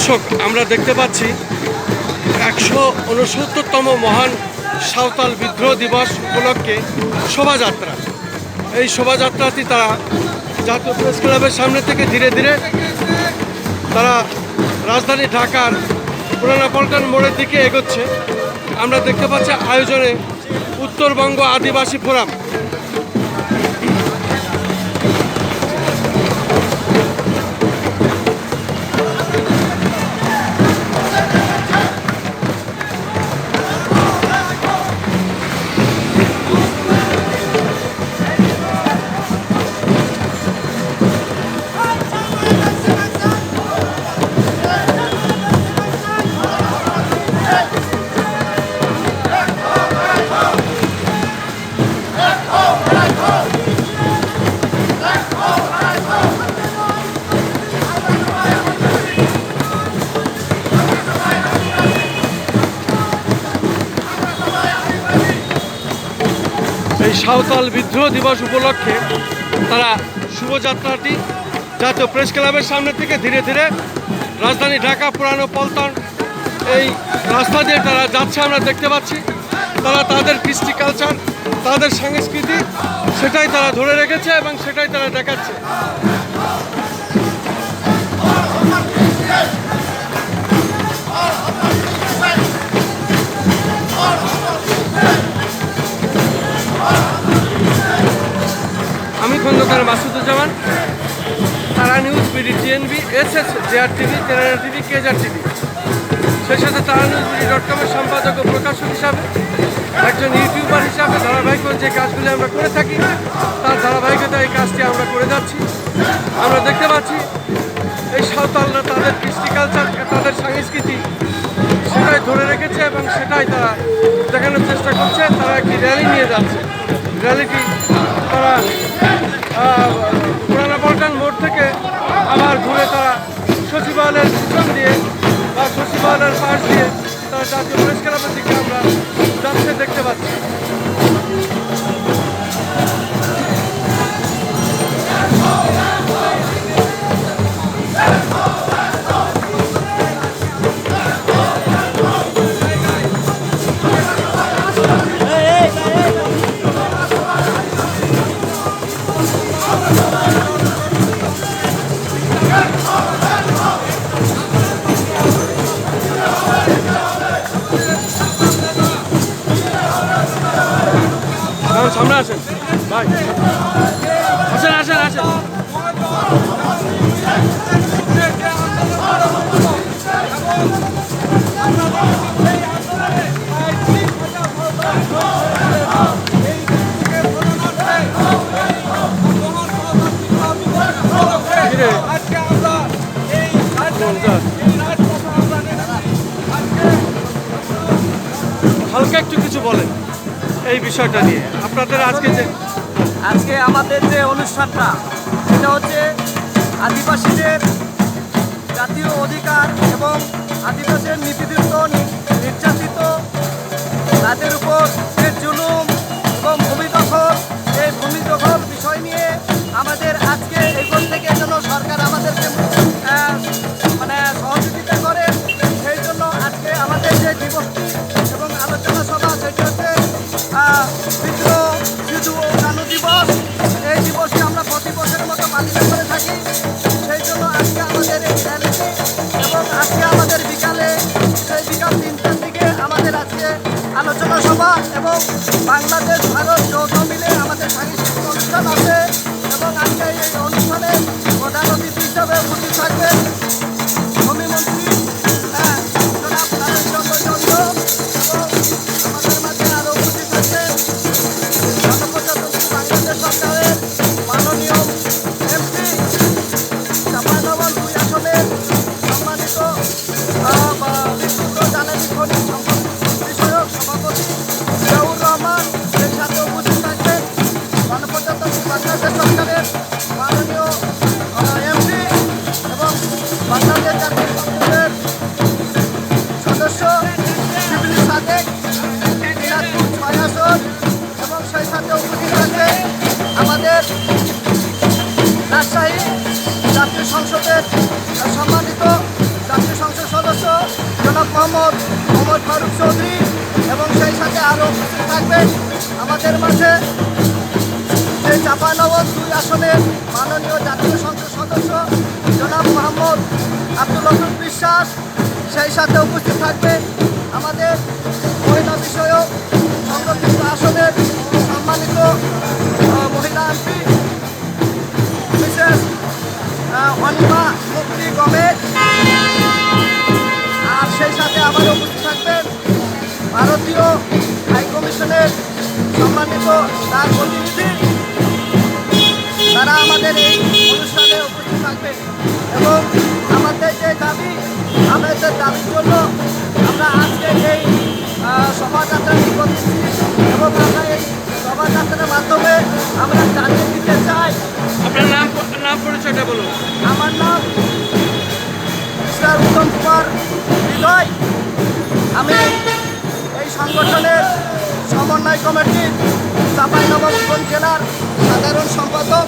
দর্শক, আমরা দেখতে পাচ্ছি একশো উনসত্তরতম মহান সাঁওতাল বিদ্রোহ দিবস উপলক্ষে শোভাযাত্রা। এই শোভাযাত্রাটি তারা জাতীয় প্রেস ক্লাবের সামনে থেকে ধীরে ধীরে তারা রাজধানী ঢাকার পুরানা পল্টন মোড়ের দিকে এগোচ্ছে। আমরা দেখতে পাচ্ছি আয়োজনে উত্তরবঙ্গ আদিবাসী ফোরাম এই সাঁওতাল বিদ্রোহ দিবস উপলক্ষে তারা শুভযাত্রাটি জাতীয় প্রেস ক্লাবের সামনে থেকে ধীরে ধীরে রাজধানী ঢাকা, পুরানো পল্টন এই রাস্তা দিয়ে তারা যাচ্ছে, আমরা দেখতে পাচ্ছি। তারা তাদের কৃষ্টি কালচার তাদের সংস্কৃতি, সেটাই তারা ধরে রেখেছে এবং সেটাই তারা দেখাচ্ছে। খন্দকার মাসুদুজ্জামান, তারা news BD TNB S S JR TV general TV কেজার TV সেই সাথে তারা নিউজ বিডি ডট কমের সম্পাদক ও প্রকাশক হিসাবে, একজন ইউটিউবার হিসাবে ধারাবাহিক যে কাজগুলি আমরা করে থাকি, তার ধারাবাহিকতা এই কাজটি আমরা করে যাচ্ছি। আমরা দেখতে পাচ্ছি, এই সাঁওতালরা তাদের কৃষ্টি কালচার তাদের সংস্কৃতি, সেটাই ধরে রেখেছে এবং সেটাই তারা দেখানোর চেষ্টা করছে। তারা একটি র্যালি নিয়ে যাচ্ছে। র্যালিটি তারা পুরানা পল্টন মোড় থেকে আবার ঘুরে তারা সচিবালয়ের পিছন দিয়ে বা সচিবালয়ের পাশ দিয়ে তারা জাতীয় প্রেস ক্লাবের দিকে আমরা যাচ্ছে, দেখতে পাচ্ছি। সামনে আসেন। ভাই। আসেন আসেন আসেন? হালকা একটু কিছু বলেন এই বিষয়টা নিয়ে। আপনাদের আজকে যে আজকে আমাদের যে অনুষ্ঠানটা, সেটা হচ্ছে আদিবাসীদের জাতীয় অধিকার এবং আদিবাসীর নিপীড়িত নির্যাতিত, তাদের উপর যে জুলুম দিবস। এই দিবসটি আমরা প্রতি মতো করে থাকি। জন্য আজকে আমাদের এই এবং আজকে আমাদের বিকালে, সেই দিকে আমাদের আলোচনা সভা এবং বাংলাদেশ ভারত মোহাম্মদ মোহাম্মদ ফারুক চৌধুরী এবং সেই সাথে আরও উপস্থিত থাকবেন আমাদের মাঝে যে চাপানগর দুই আসনের মাননীয় জাতীয় সংসদ সদস্য, জনাব মোহাম্মদ আব্দুল রহমান বিশ্বাস। সেই সাথে উপস্থিত থাকবে আমাদের মহিলা বিষয়ক সংরক্ষিত আসনের সম্মানিত সম্মানিত তার প্রতিনিধি। তারা আমাদের এই অনুষ্ঠানে উপস্থিত থাকবে এবং আমাদের যে দাবি আমাদের দাবির জন্য আমরা আজকে এই শোভাযাত্রাটি করতেছি এবং আমরা এই শোভাযাত্রার মাধ্যমে আমরা জানিয়ে দিতে চাই। আপনার নাম নাম পরিচয়টা বলুন। আমার নাম মিস্টার উত্তম কুমার হৃদয় আমি এই সংগঠনের সমন্বয় কমিটির চাঁপাইনবাবগঞ্জ জেলার সাধারণ সম্পাদক।